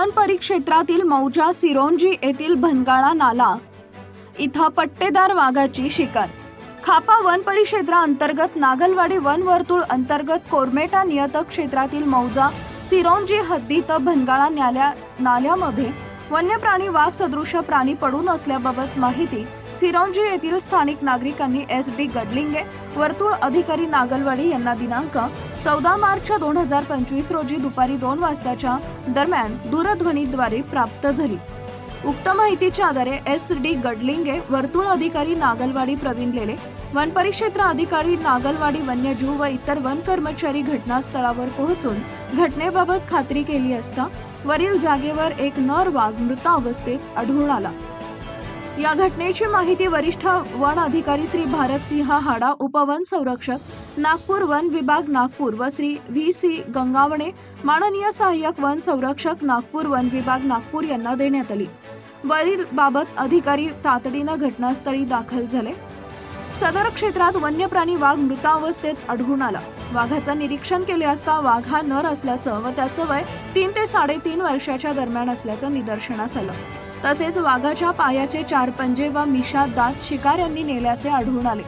One परिक्षेत्रातील मौजा सिरोंजी येथील भनगाळा नाला. इथं पट्टेदार वाघाची शिकार. खापा वन परिक्षेत्राअंतर्गत नागलवाडी वन वर्तुळ अंतर्गत कोरमेटा नियतक क्षेत्रातील मौजा सिरोंजी हद्दीत भनगाळा न्याल्या नाल्यामध्ये वन्य प्राणी वाघ सदृश प्राणी पडून असल्याबाबत माहिती सिरोंजी येथील स्थानिक नागरिकांनी एस डी गडलिंगे वर्तुळ अधिकारी नागलवाडी यांना दिनांक चौदा मार्च दोन हजार पंचवीस रोजी दुपारी दोन वाजताच्या दरम्यान दूरध्वनीद्वारे प्राप्त झाली. उक्त माहितीच्या आधारे एस डी गडलिंगे वर्तुळ अधिकारी नागलवाडी प्रवीण लेले वन परिक्षेत्र अधिकारी नागलवाडी वन्यजीव व इतर वन कर्मचारी घटनास्थळावर पोहोचून घटनेबाबत खात्री केली असता वरील जागेवर एक नर वाघ मृत अवस्थेत आढळून आला. या घटनेची माहिती वरिष्ठ वन अधिकारी श्री भारतसिंह हाडा उपवन संरक्षक नागपूर वन विभाग नागपूर व श्री व्ही सी गंगावणे माननीय सहाय्यक वन संरक्षक नागपूर वन विभाग नागपूर यांना देण्यात आली. वरील बाबत अधिकारी तातडीनं घटनास्थळी दाखल झाले. सदर क्षेत्रात वन्य प्राणी वाघ मृतावस्थेत आढळून आला. वाघाचं निरीक्षण केले असता वाघ हा नर असल्याचं व त्याचं वय तीन ते साडेतीन वर्षाच्या दरम्यान असल्याचं निदर्शनास आलं. तसेच वाघाच्या पायाचे चार पंजे व मिशा दात शिकाऱ्यांनी नेल्याचे आढळून आले.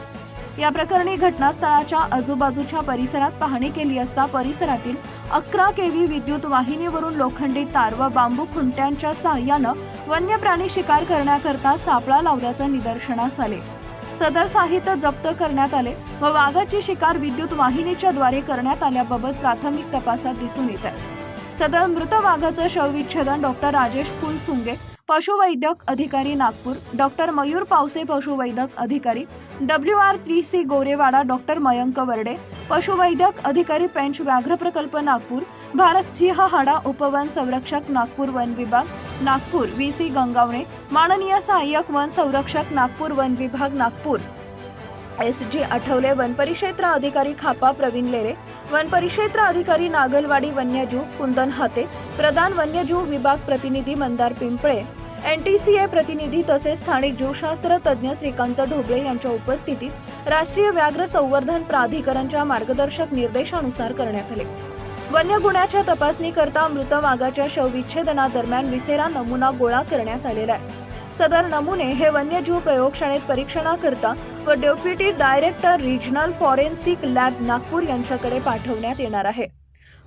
या प्रकरणी घटनास्थळाच्या आजूबाजूच्या परिसरात पाहणी केली असता परिसरातील अकरा केव्ही विद्युत वाहिनीवरून लोखंडी तार व बांबू खुंट्यांच्या सहाय्यानं वन्य प्राणी शिकार करण्याकरता सापळा लावल्याचं निदर्शनास आले. सदर साहित्य जप्त करण्यात आले व वाघाची शिकार विद्युत वाहिनीच्या द्वारे करण्यात आल्याबाबत प्राथमिक तपासात दिसून येत आहे. सदर मृत वाघाचं शवविच्छेदन डॉक्टर राजेश फुलसुंगे पशुवैद्यक अधिकारी नागपूर डॉक्टर मयूर पावसे पशुवैद्यक अधिकारी W R three C Gorewada doctor Mayank Warde पशुवैद्यक अधिकारी पेंच व्याघ्र प्रकल्प नागपूर भारत सिंह हाडा उपवन संरक्षक नागपूर वन विभाग नागपूर व्ही सी गंगावणे माननीय सहाय्यक वन संरक्षक नागपूर वन विभाग नागपूर. एस जी आठवले वनपरिक्षेत्र अधिकारी खापा प्रवीण लेरे वनपरिक्षेत्र अधिकारी नागलवाडी वन्यजीव कुंदन हाते प्रधान वन्यजीव विभाग प्रतिनिधी मंदार पिंपळे एनटीसीए प्रतिनिधी तसेच स्थानिक जीवशास्त्र तज्ज्ञ श्रीकांत ढोबळे यांच्या उपस्थितीत राष्ट्रीय व्याघ्र संवर्धन प्राधिकरणच्या मार्गदर्शक निर्देशानुसार करण्यात आले. वन्य गुन्ह्याच्या तपासणीकरता मृत वाघाच्या शवविच्छेदनादरम्यान विसेरा नमुना गोळा करण्यात आलेला आहे. सदर नमुने हे वन्यजीव प्रयोगशाळेत परीक्षणाकरता व deputy director regional forensic lab Nagpur यांच्याकडे पाठवण्यात येणार आहे.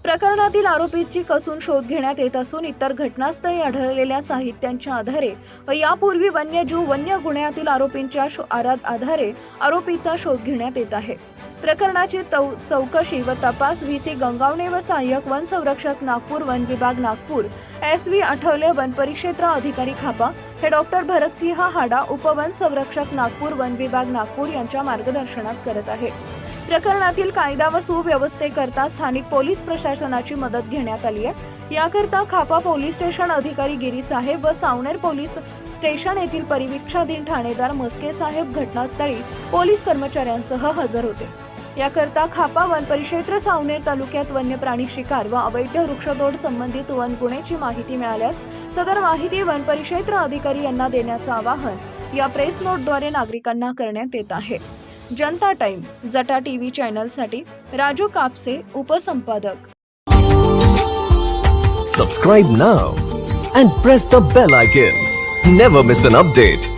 प्रकरणातील आरोपीची कसून शोध घेण्यात येत असून इतर घटनास्थळी आढळलेल्या साहित्यांच्या आधारे व यापूर्वी वन्यजीव वन्य गुन्ह्यातील आरोपींच्या शो- आधारे आरोपीचा शोध घेण्यात येत आहे. प्रकरणाची चौकशी व तपास व्ही सी गंगावणे व सहाय्यक वन संरक्षक नागपूर वन विभाग नागपूर एस व्ही आठवले वनपरिक्षेत्र अधिकारी खापा हे डॉक्टर भरतसिंह हाडा उपवन संरक्षक नागपूर वन विभाग नागपूर यांच्या मार्गदर्शनात करत आहे. प्रकरणातील कायदा व सुव्यवस्थेकरता स्थानिक पोलीस प्रशासनाची मदत घेण्यात आली आहे. याकरता खापा पोलीस स्टेशन अधिकारी गिरी साहेब व सावनेर पोलीस स्टेशन येथील परिवीक्षाधीन ठाणेदार मस्के साहेब घटनास्थळी पोलीस कर्मचाऱ्यांसह हजर होते. याकरता खापा वन परिक्षेत्र सावनेर तालुक्यात वन्य प्राणी शिकार व अवैध वृक्षतोड संबंधित वन गुन्ह्याची माहिती मिळाल्यास सदर माहिती वन परिक्षेत्र अधिकारी यांना देण्याचं आवाहन या प्रेस नोटद्वारे नागरिकांना करण्यात येत आहे. जनता टाइम जटा टीव्ही चॅनलसाठी Raju Kapse उपसंपादक. Subscribe now and press the bell icon never miss an update